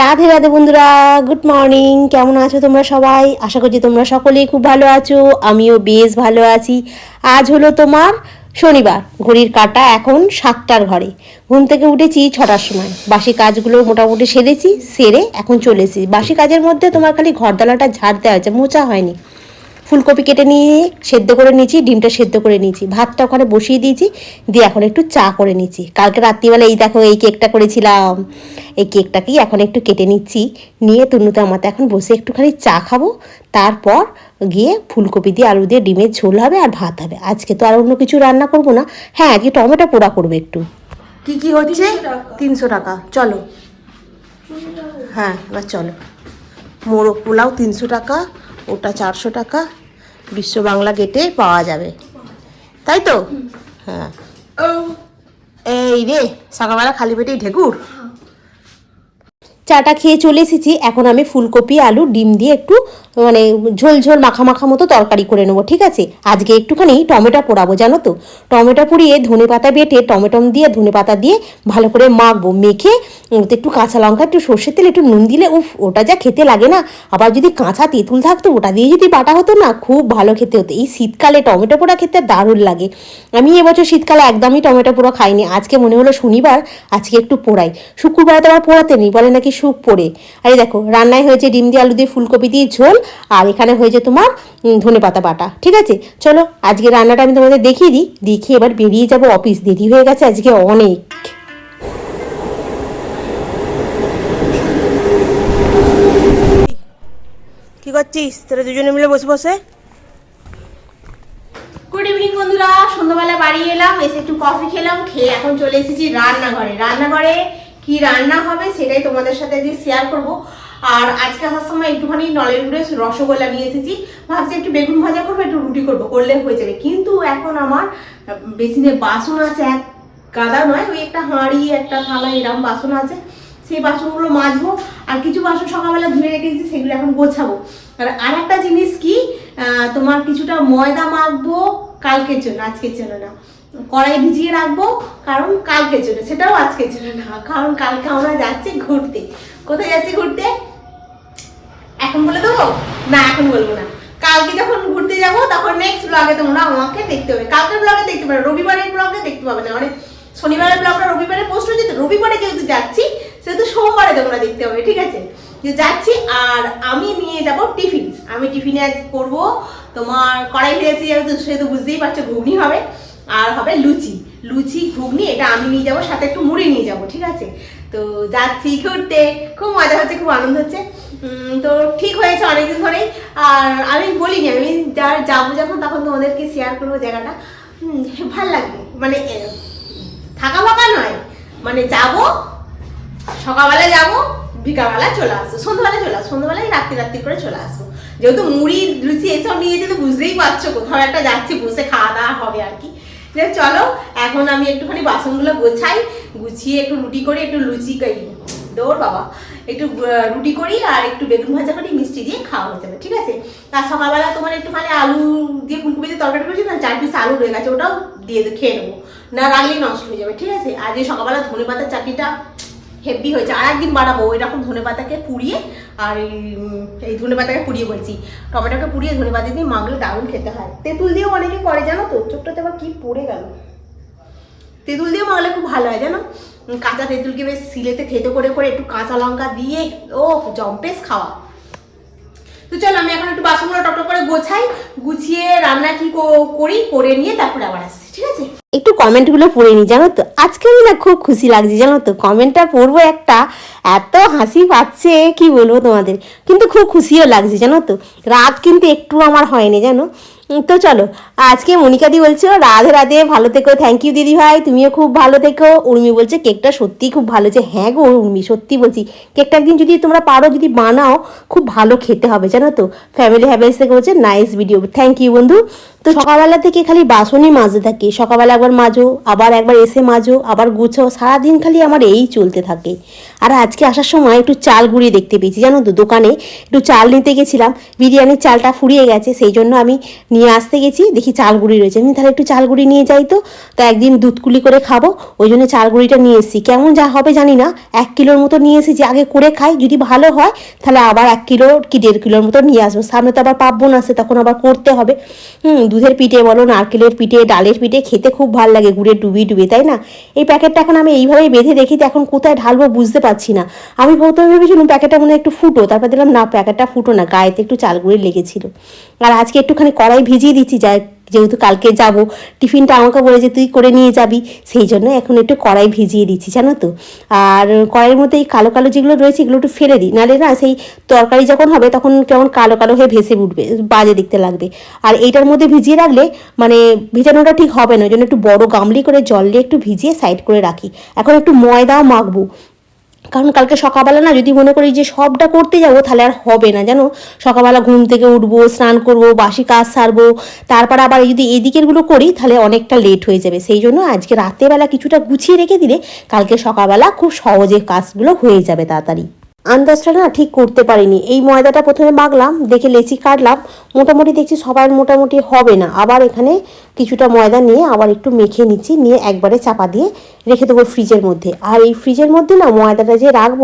রাধে রাধে বন্ধুরা good morning কেমন আছো তোমরা সবাই? আশা করছি তোমরা সকলেই খুব ভালো আছো, আমিও বেশ ভালো আছি। আজ হলো তোমার শনিবার, ঘড়ির কাটা এখন সাতটার ঘরে। ঘুম থেকে উঠেছি ছটার সময়। বাসি কাজগুলো মোটামুটি সেরেছি, সেরে এখন চলেছি বাসি কাজের মধ্যে তোমার খালি ঘরদালাটা ঝাড় দেওয়া হয়েছে মোচা হয়নি। ফুলকপি কেটে নিয়ে সেদ্ধ করে নিয়েছি ডিমটা সেদ্ধ করে নিয়েছি। ভাতটা ওখানে বসিয়ে দিয়েছি দিয়ে এখন একটু চা করে নিয়েছি কালকে রাত্রিবেলা এই দেখো এই কেকটা করেছিলাম। এই কেকটাকেই এখন একটু কেটে নিচ্ছি। নিয়ে তনুতে আমাতে এখন বসে একটুখানি চা খাব। তারপর গিয়ে ফুলকপি দিয়ে আলু দিয়ে ডিমের ঝোল হবে আর ভাত হবে। আজকে তো আর অন্য কিছু রান্না করব না। হ্যাঁ আজকে টমেটো পোড়া করব একটু। কি কি হচ্ছে? তিনশো টাকা। চলো। হ্যাঁ এবার চলো। মোরগ পোলাও তিনশো টাকা ওটা চারশো টাকা বিশ্ব বাংলা গেটে পাওয়া যাবে। তাই তো? হ্যাঁ। এই রে সকালবেলা খালি পেটেই ঢেকুর। চাটা খেয়ে চলে এসেছি, এখন আমি ফুলকপি, আলু, ডিম দিয়ে একটু মানে ঝোল ঝোল মাখা মাখা মতো তরকারি করে নেব, ঠিক আছে? আজকে একটুখানি টমেটো পোড়াবো, জানো তো? টমেটো পুড়িয়ে ধনে পাতা বেটে টমেটো দিয়ে, ধনে পাতা দিয়ে ভালো করে মাখবো, মেখে একটু কাঁচা লঙ্কা, একটু সর্ষের তেল, একটু নুন দিলে, উফ, ওটা যা খেতে লাগে না। আবার যদি কাঁচা তেঁতুল থাকতো, ওটা দিয়ে যদি বাটা হতো না, খুব ভালো খেতে হতো। এই শীতকালে টমেটো পোড়া খেতে দারুণ লাগে। আমি এবছর শীতকালে একদমই টমেটো পোড়া খাইনি। আজকে মনে হলো শনিবার, আজকে একটু পোড়াই। শুক্রবার তো আবার পোড়াতে নেই, বলে নাকি সুখ পোড়ে। আরে দেখো, রান্নায় হয়েছে ডিম দিয়ে আলু দিয়ে ফুলকপি দিয়ে ঝোল আর এখানে হয়েছে তোমার ধনে পাতা বাটা ঠিক আছে? চলো আজকে রান্নাটা আমি তোমাদের দেখিয়ে দিই দেখিয়ে এবার বেরিয়ে যাব অফিস দেরি হয়ে গেছে আজকে অনেক। কি করছিস? তোরা দুজনে মিলে বসে বসে? গুড ইভিনিং বন্ধুরা সন্ধ্যাবেলা বাড়ি এলাম এসে একটু কফি খেলাম খেয়ে এখন চলে এসেছি রান্নাঘরে। রান্নাঘরে কি রান্না হবে সেটাই তোমাদের সাথে আজকে শেয়ার করব। আর আজকে আসার সময় একটুখানি নলের গুঁড়ে, রসগোল্লা নিয়ে এসেছি। ভাবছি একটু বেগুন ভাজা করব, একটু রুটি করব, করলে হয়ে যাবে। কিন্তু এখন আমার বেসিনে বাসন আছে, এক গাদা নয়, ওই একটা হাঁড়ি, একটা থালা, এরকম বাসন আছে। সেই বাসনগুলো মাজবো, আর কিছু বাসন সকালবেলা ধুয়ে রেখেছি সেগুলো এখন গোছাবো। আর আর একটা জিনিস কি তোমার কিছুটা ময়দা মাখবো কালকের জন্য, আজকের জন্য না। কড়াই ভিজিয়ে রাখব, কারণ কালকের জন্য, সেটাও আজকের জন্য না, কারণ কালকে আমরা যাচ্ছি ঘুরতে। কোথায় যাচ্ছি ঘুরতে? এখন বলে দেবো? না, এখন বলব না। কালকে যখন ঘুরতে যাব, তখন নেক্সট ব্লগে তোমরা আমাকে দেখতে হবে। কালকের ব্লগে দেখতে পাবে রবিবারের ব্লগে দেখতে পাবে না। মানে শনিবারের ব্লগটা রবিবারে পোস্ট হয়েছে রবিবারে যেহেতু যাচ্ছি, সেহেতু সোমবারে তোমরা দেখতে হবে ঠিক আছে? যে যাচ্ছি, আর আমি নিয়ে যাব টিফিন আমি টিফিনে আজ করব তোমার কড়াই ভেজেছি যেহেতু সেহেতু বুঝতেই পারছ, ঘুগনি হবে, আর হবে লুচি। লুচি, ঘুগনি, এটা আমি নিয়ে যাব, সাথে একটু মুড়ি নিয়ে যাব, ঠিক আছে? তো যাচ্ছি ঘুরতে। খুব মজা হচ্ছে, খুব আনন্দ হচ্ছে। তো ঠিক হয়েছে অনেকদিন ধরেই। আর আমি বলিনি, আমি যার যাব যখন, তখন তোমাদেরকে শেয়ার করব জায়গাটা। ভালো লাগবে। মানে থাকা ফাঁকা নয়। মানে যাব, সকালবেলা যাব, বিকালবেলা চলে আসব, সন্ধ্যাবেলা চলে আসব, সন্ধ্যাবেলায় রাত্রি রাত্রি করে চলে আসব। যেহেতু মুড়ি, লুচি, এসব নিয়ে যেতে বুঝতেই পারছ, কোথাও একটা যাচ্ছি, বসে খাওয়া দাওয়া হবে আর কি। চলো। এখন আমি একটুখানি বাসনগুলো গোছাই, গুছিয়ে একটু রুটি করি, একটু লুচি করি। দৌড় বাবা। একটু রুটি করি আর একটু বেগুন ভাজা করি, মিষ্টি দিয়ে খাওয়া হয়ে যাবে, ঠিক আছে? আর সকালবেলা তোমার একটুখানি আলু দিয়ে ফুলকপি দিয়ে তরকারি করেছি, না, চার পিস আলু রয়ে গেছে, ওটাও দিয়ে খেয়ে নেব। না রাখলেই নষ্ট হয়ে যাবে, ঠিক আছে? আর যে সকালবেলা ধনে পাতার চাটনিটা হেভি হয়েছে। আর একদিন বানাবো এরকম রকম ধনে পাতাকে পুড়িয়ে আর এই, এই ধনে পাতাকে পুড়িয়ে বলছি। টমেটোকে পুড়িয়ে ধনে পাতা দিয়ে মাগলে দারুণ খেতে হয়। তেঁতুল দিয়েও অনেকে করে জানো তো? চোখটাতে আবার কী পড়ে গেল। তেঁতুল দিয়েও মাগলে খুব ভালো হয় জানো? কাঁচা তেঁতুলকে বেশ সিলেতে খেতে করে করে একটু কাঁচা লঙ্কা দিয়ে ও জম্পেস খাওয়া। তো চলো, আমি এখন একটু বাসনগুলো টপ করে গোছাই, গুছিয়ে রান্না কি, করি, করে নিয়ে তারপরে আবার আসছি, ঠিক আছে? একটু কমেন্টগুলো পড়ে নি, জানো তো? আজকে আমি না খুব খুশি লাগছে, জানো তো? কমেন্টটা পড়ব একটা, এত হাসি পাচ্ছে, কি বলব তোমাদের? কিন্তু খুব খুশিও লাগছে, জানো তো? রাত কিন্তু একটু আমার হয়নি, জানো? তো চলো, আজকে মনিকাদি বলছো রাধে রাধে, ভালো থেকো থ্যাংক ইউ দিদি ভাই, তুমিও খুব ভালো থেকো। উর্মি বলছে, কেকটা সত্যিই খুব ভালো। যে হ্যাঁ গো উর্মি, সত্যি বলছি, কেকটা একদিন যদি তোমরা পারো, যদি বানাও, খুব ভালো খেতে হবে, জানো তো? ফ্যামিলি হ্যাভেলস থেকে বলছে নাইস ভিডিও থ্যাংক ইউ বন্ধু। তো সকালবেলা থেকে খালি বাসনই মাজতে থাকি, সকালবেলা একবার মাজো, আবার একবার এসে মাজো, আবার গুছো সারাদিন খালি আমার এই চলতে থাকে। আর আজকে আসার সময় একটু চাল গুঁড়িয়ে দেখতে পেয়েছি, জানো তো, দোকানে একটু চাল নিতে গেছিলাম, বিরিয়ানির চালটা ফুরিয়ে গেছে, সেই জন্য আমি নিয়ে নিয়ে আসতে গেছি, দেখি চালগুড়ি রয়েছে। আমি তাহলে একটু চালগুড়ি নিয়ে যাই তো তো একদিন দুধ কুলি করে খাব। ওই জন্য চালগুড়িটা নিয়ে এসেছি। কেমন যা হবে জানি না, এক কিলোর মতো নিয়ে এসেছি, আগে করে খাই। যদি ভালো হয়, তাহলে আবার এক কিলো কি দেড় কিলোর মতো নিয়ে আসব। সামনে তো আবার পাবো না, সে তখন আবার করতে হবে। হুম, দুধের পিঠে বলো, নারকেলের পিঠে, ডালের পিঠে, খেতে খুব ভালো লাগে গুড়ের ডুবি ডুবি, তাই না? এই প্যাকেটটা এখন আমি এইভাবেই বেঁধে দেখি তো এখন কোথায় ঢালবো বুঝতে পারছি না। আমি প্রথমে ভেবেছিলাম প্যাকেটটা মনে একটু ফুটো, তারপর দেখলাম না, প্যাকেটটা ফুটো না, গায়েতে একটু চালগুড়ি লেগেছিল। আর আজকে একটুখানি কড়াই ভিজিয়ে দিচ্ছি, যা যেহেতু কালকে যাব, টিফিনটা আমাকে বলে যে তুই করে নিয়ে যাবি, সেই জন্য এখন একটু কড়াই ভিজিয়ে দিচ্ছি, জানো তো। আর কড়াইয়ের মধ্যে এই কালো কালো যেগুলো রয়েছে, এগুলো একটু ফেলে দিই, নাহলে না সেই তরকারি যখন হবে, তখন কেমন কালো কালো হয়ে ভেসে উঠবে, বাজে দেখতে লাগবে। আর এইটার মধ্যে ভিজিয়ে রাখলে মানে ভেজানোটা ঠিক হবে না, ওই জন্য একটু বড় গামলি করে জল দিয়ে একটু ভিজিয়ে সাইড করে রাখি। এখন একটু ময়দাও মাখবো কারণ কালকে সকালবেলা না যদি মনে করি যে সবটা করতে যাব, তাহলে আর হবে না। জানো? সকালবেলা ঘুম থেকে উঠবো, স্নান করব, বাসি কাজ সারবো, তারপর আবার যদি এদিকেরগুলো করি, তাহলে অনেকটা লেট হয়ে যাবে। সেই জন্য আজকে রাত্রেবেলা কিছুটা গুছিয়ে রেখে দিলে কালকে সকালবেলা খুব সহজে কাজগুলো হয়ে যাবে তাড়াতাড়ি। আন্দাজটা না ঠিক করতে পারিনি। এই ময়দাটা প্রথমে মাখলাম, দেখে লেচি কাটলাম, মোটামুটি দেখছি সবার মোটামুটি হবে না। আবার এখানে কিছুটা ময়দা নিয়ে আবার একটু মেখে নিচ্ছি, নিয়ে একবারে চাপা দিয়ে রেখে দেবো ফ্রিজের মধ্যে। আর এই ফ্রিজের মধ্যে না ময়দাটা যে রাখব,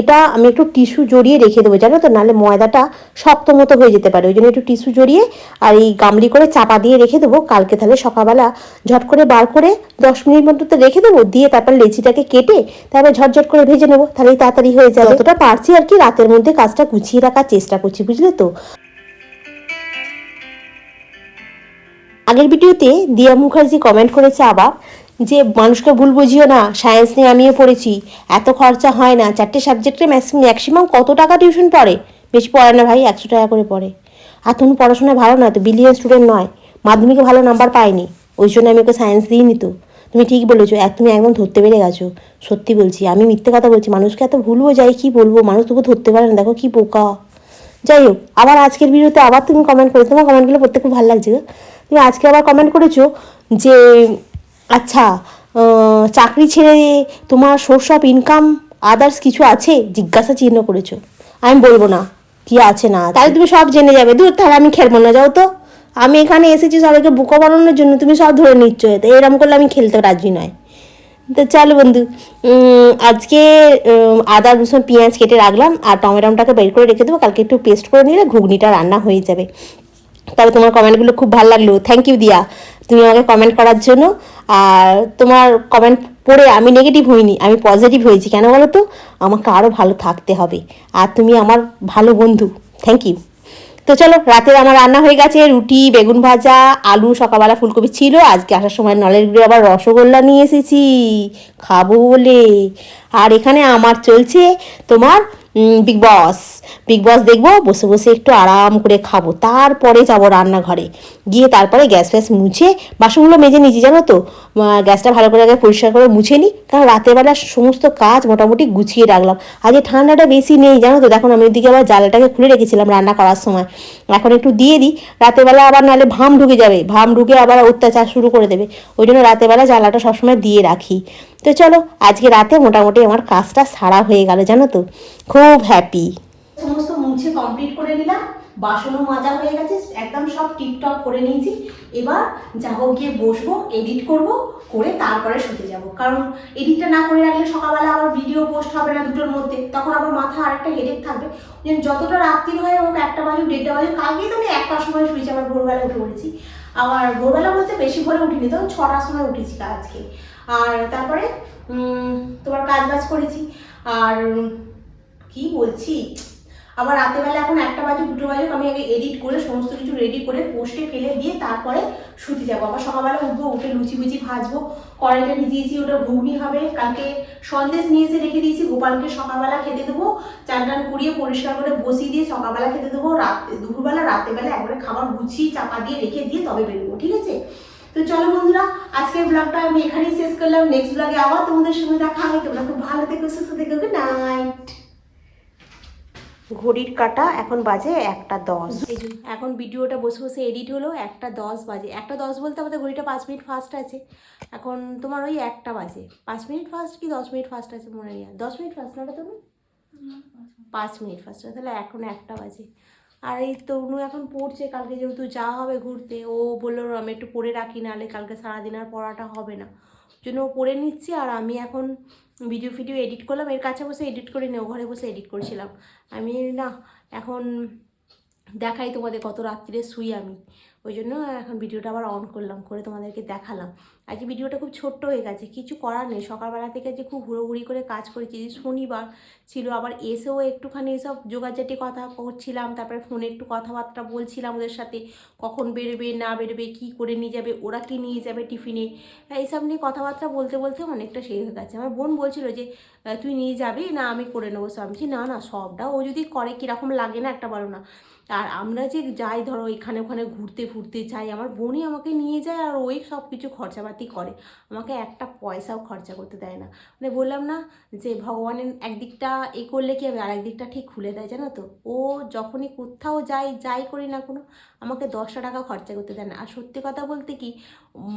এটা আমি একটু টিস্যু জড়িয়ে রেখে দেবো, জানো তো? নাহলে ময়দাটা শক্ত মতো হয়ে যেতে পারে। ওই জন্য একটু টিস্যু জড়িয়ে আর এই গামলি করে চাপা দিয়ে রেখে দেবো। কালকে তাহলে সকালবেলা ঝট করে বার করে দশ মিনিট মতো তো রেখে দেবো, দিয়ে তারপর লেচিটাকে কেটে তারপর ঝটঝট করে ভেজে নেব। তাহলেই তাড়াতাড়ি হয়ে যাবে। যতটা পারছি আর কি, রাতের মধ্যে কাজটা গুছিয়ে রাখার চেষ্টা করছি, বুঝলে তো? আগের ভিডিওতে দিয়া মুখার্জি কমেন্ট করেছে আবার যে, মানুষকে ভুল বুঝিও না সায়েন্স নিয়ে আমিও পড়েছি। এত খরচা হয় না, চারটে সাবজেক্টে ম্যাক্সিমাম কত টাকা টিউশন পড়ে? বেশি পড়ে না ভাই, একশো টাকা করে পড়ে। আর তুমি পড়াশোনায় ভালো না, তো বিলিয়ন স্টুডেন্ট নয়। মাধ্যমিকে ভালো নাম্বার পায়নি ওই জন্য আমি ওকে সায়েন্স দিইনি তো। তুমি ঠিক বলেছ, এক, তুমি একদম ধরতে পেরে গেছো। সত্যি বলছি, আমি মিথ্যে কথা বলছি, মানুষকে এত ভুলবো যাই কি বলব? মানুষ তবু ধরতে পারে না, দেখো কি বোকা। যাই হোক আবার আজকের ভিডিওতে আবার তুমি কমেন্ট করেছ। তোমার কমেন্টগুলো পড়তে খুব ভালো লাগছে। তুমি আজকে আবার কমেন্ট করেছ যে আচ্ছা চাকরি ছেড়ে তোমার সোর্স অফ ইনকাম আদার্স কিছু আছে? জিজ্ঞাসা চিহ্ন করেছ। আমি বলব না কি আছে, না তাহলে তুমি সব জেনে যাবে। দূর তাহলে আমি খেলব না, যাও তো। আমি এখানে এসেছি সবাইকে বোকা বানানোর জন্য, তুমি সব ধরে নিচ্ছ। এরম করলে আমি খেলতে রাজি নয়। তো চলো বন্ধু আজকে আদা, রসুন, পেঁয়াজ কেটে রাখলাম আর টমেটোটাকে বের করে রেখে দেবো। কালকে একটু পেস্ট করে নিলে ঘুগনিটা রান্না হয়ে যাবে। তবে তোমার কমেন্টগুলো খুব ভালো লাগল। থ্যাংক ইউ দিয়া। তুমি আমাকে কমেন্ট করার জন্য। আর তোমার কমেন্ট পড়ে আমি নেগেটিভ হইনি, আমি পজিটিভ হয়েছি। কেন বলো তো? আমাকে আরও ভালো থাকতে হবে। আর তুমি আমার ভালো বন্ধু। থ্যাংক ইউ তো চলো, রাতের আমার রান্না হয়ে গেছে, রুটি, বেগুন ভাজা, আলু, সকালবেলা ফুলকপি ছিল, আজকে আসার সময় নলের গুড়ে আবার রসগোল্লা নিয়ে এসেছি, খাব বলে। আর এখানে আমার চলছে তোমার বিগ বস বিগ বস দেখব, বসে বসে একটু আরাম করে খাব। তারপরে যাব রান্নাঘরে। গিয়ে তারপরে গ্যাস ফ্যাস মুছে বাসনগুলো মেজে নিয়েছি, জানো তো? গ্যাসটা ভালো করে আগে পরিষ্কার করে মুছে নিই কারণ রাতের বেলা সমস্ত কাজ মোটামুটি গুছিয়ে রাখলাম। আজকে ঠান্ডাটা বেশি নেই, জানো তো? দেখুন আমি ওইদিকে আবার জ্বালাটাকে খুলে রেখেছিলাম রান্না করার সময়। এখন একটু দিয়ে দিই। রাতের বেলা আবার নাহলে ভাম ঢুকে যাবে। ভাম ঢুকে আবার অত্যাচার শুরু করে দেবে। ওই জন্য রাতের বেলা জ্বালাটা সবসময় দিয়ে রাখি। তো চলো, আজকে রাতে মোটামুটি আমার কাজটা সারা হয়ে গেল, জানো তো। খুব হ্যাপি সমস্ত মুছে কমপ্লিট করে নিলাম, বাসনও মাজা হয়ে গেছে, একদম সব টিপটপ করে নিয়েছি। এবার যাব গিয়ে বসবো এডিট করব, করে তারপরে শুতে যাব। কারণ এডিটটা না করে রাখলে সকালবেলা আবার ভিডিও পোস্ট হবে না দুটোর মধ্যে, তখন আবার মাথা আরেকটা হেডেক থাকবে। যতটা রাত্রি হয় হোক একটা বাজে দেড়টা বাজে, কালকেই তো আমি একটার সময় শুয়েছি আবার ভোরবেলা উঠে পড়েছি। আবার ভোরবেলা বলতে বেশি ভোরে উঠিনি তো, ছটার সময় উঠেছি আজকে। আর তারপরে তোমার কাজ বাজ করেছি। আর কি বলছি? আবার রাতেবেলা এখন একটা বাজে, দুটো বাজে, আমি আগে এডিট করে সমস্ত কিছু রেডি করে পোস্টে ফেলে দিয়ে তারপরে শুতে যাব। আবার সকালবেলা উঠবো, উঠে লুচি বুচি ভাজবো, কড়াইটা ভিজিয়েছি, ওটা ঘুগনি হবে, কালকে সন্দেশ নিয়ে এসে রেখে দিয়েছি, গোপালকে সকালবেলা খেতে দেবো চান টান করিয়ে পরিষ্কার করে বসিয়ে দিয়ে সকালবেলা খেতে দেবো, রাত, দুপুরবেলা, রাতেবেলা একবারে খাবার গুছিয়ে চাপা দিয়ে রেখে দিয়ে তবে বেরোবো, ঠিক আছে? তো চলো বন্ধুরা, আজকের ব্লগটা আমি এখানেই শেষ করলাম। নেক্সট ব্লগে আবার তোমাদের সঙ্গে দেখা হবে। তোমরা খুব ভালো থেকো, সুস্থ থেকো গুড নাইট ঘড়ির কাটা, এখন বাজে একটা দশ। যে এখন ভিডিওটা বসে বসে এডিট হলো, একটা দশ বাজে। একটা দশ বলতে আমাদের ঘড়িটা পাঁচ মিনিট ফাস্ট আছে। এখন তোমার ওই একটা বাজে। পাঁচ মিনিট ফাস্ট কি দশ মিনিট ফাস্ট আছে মনে নেই। দশ মিনিট ফাস্ট না তুমি পাঁচ মিনিট ফাস্ট তাহলে এখন একটা বাজে। আর এই তনু এখন পড়ছে, কালকে যেহেতু যাওয়া হবে ঘুরতে, ও বলল আমি একটু পড়ে রাখি, নাহলে কালকে সারাদিন আর পড়াটা হবে না। জন্য ও পড়ে নিচ্ছে, আর আমি এখন ভিডিও ফিডিও এডিট করলাম, এর কাছে বসে এডিট করে নেও ঘরে বসে এডিট করছিলাম। আমি না, এখন দেখাই তোমাদের কত রাত্রিরে শুই আমি। ওই জন্য এখন ভিডিওটা আবার অন করলাম করে তোমাদেরকে দেখালাম। আজকে ভিডিওটা খুব ছোট্ট হয়ে গেছে কিছু করার নেই। সকালবেলা থেকে যে খুব হুড়োহুড়ি করে কাজ করেছি যে শনিবার ছিল আবার এসেও একটুখানি এসব যোগাযোগটি কথা করছিলাম তারপরে ফোনে একটু কথাবার্তা বলছিলাম ওদের সাথে কখন বেরোবে না বেরোবে কী করে নিয়ে যাবে ওরা কি নিয়ে যাবে টিফিনে হ্যাঁ, এইসব নিয়ে কথাবার্তা বলতে বলতে অনেকটা সেই হয়ে গেছে। আমার বোন বলছিল যে তুই নিয়ে যাবি? না আমি করে নেব সব। আমি না না সবটা ও যদি করে কীরকম লাগে না একটা বারো না। আর আমরা যে যাই ধরো এখানে ওখানে ঘুরতে ফুরতে যাই আমার বোনই আমাকে নিয়ে যায় আর ওই সব কিছু খরচাপাতি করে। আমাকে একটা পয়সাও খরচা করতে দেয় না। মানে বললাম না যে ভগবানের একদিকটা এ করলে কি হবে আর একদিকটা ঠিক খুলে দেয়, জানো তো? ও যখনই কোথাও যাই যাই করি না কোনো, আমাকে দশটা টাকা খরচা করতে দেয় না। আর সত্যি কথা বলতে কি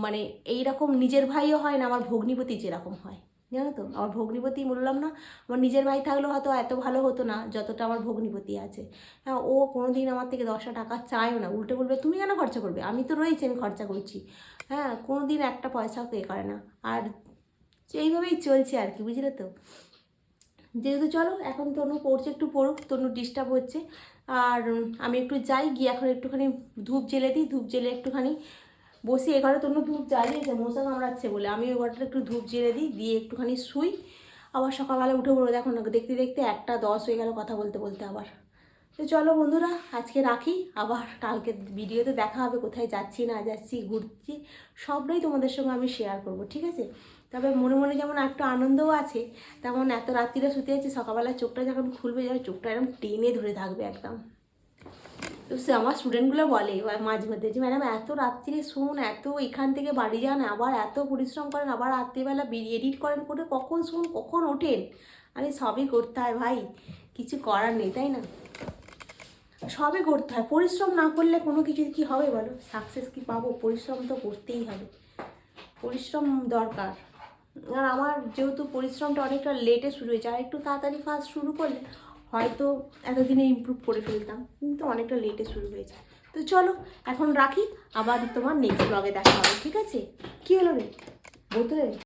মানে এই রকম নিজের ভাইও হয় না, আমার ভগ্নিপতি যেরকম হয়। জানো তো? আমার ভগ্নিপতি বললাম না, আমার নিজের ভাই থাকলেও হয়তো এত ভালো হতো না, যতটা আমার ভগ্নিপতি আছে। হ্যাঁ ও কোনো দিন আমার থেকে দশটা টাকা চায়ও না। উল্টে বলবে, তুমি কেন খরচা করবে? আমি তো রয়েছি, আমি খরচা করছি। হ্যাঁ কোনো দিন একটা পয়সাও পে করে না। আর এইভাবেই চলছে আর কি, বুঝলে তো? যেহেতু চলো, এখন তনু পড়ছে একটু পড়ুক, তনু ডিস্টার্ব হচ্ছে। আর আমি একটু যাই, গিয়ে এখন একটুখানি ধূপ জেলে দিই, ধূপ জেলে একটুখানি বসি এ ঘরে তনু ধূপ জ্বালিয়েছে, মশা কামড়াচ্ছে বলে। আমি ওই ঘরটা একটু ধূপ জেলে দিই, দিয়ে একটুখানি শুই। আবার সকালবেলা উঠে পড়ব, দেখো না, দেখতে দেখতে একটা দশ হয়ে গেল কথা বলতে বলতে আবার। তো চলো বন্ধুরা, আজকে রাখি। আবার কালকে ভিডিওতে দেখা হবে, কোথায় যাচ্ছি, না যাচ্ছি, ঘুরছি, সবটাই তোমাদের সঙ্গে আমি শেয়ার করব, ঠিক আছে? তবে মনে মনে যেমন একটু আনন্দও আছে, তেমন এত রাত্রিরে শুতে যাচ্ছি সকালবেলা চোখটা যখন খুলবে, যেন চোখটা এরকম টেনে ধরে থাকবে একদম। তো সে আমার স্টুডেন্টগুলো বলে মাঝে মধ্যে যে ম্যাডাম এত রাত্রিরে শুন, এত এখান থেকে বাড়ি যান, আবার এত পরিশ্রম করেন, আবার রাত্রিবেলা বেরিয়ে এডিট করেন, করে কখন শুন, কখন ওঠেন? আরে সবই করতে হয় ভাই, কিছু করার নেই, তাই না? সবই করতে হয়, পরিশ্রম না করলে কোনো কিছু কি হবে বলো? সাকসেস কি পাবো? পরিশ্রম তো করতেই হবে, পরিশ্রম দরকার। আর আমার যেহেতু পরিশ্রমটা অনেকটা লেটে শুরু হয়েছে, আর একটু তাড়াতাড়ি ফার্স্ট শুরু করলে হয়তো এতদিনে ইম্প্রুভ করে ফেলতাম, কিন্তু অনেকটা লেটে শুরু হয়েছে। তো চলো, এখন রাখি, আবার তোমার নেক্সট ব্লগে দেখা হবে, ঠিক আছে? কী হলো রে? বোতলে?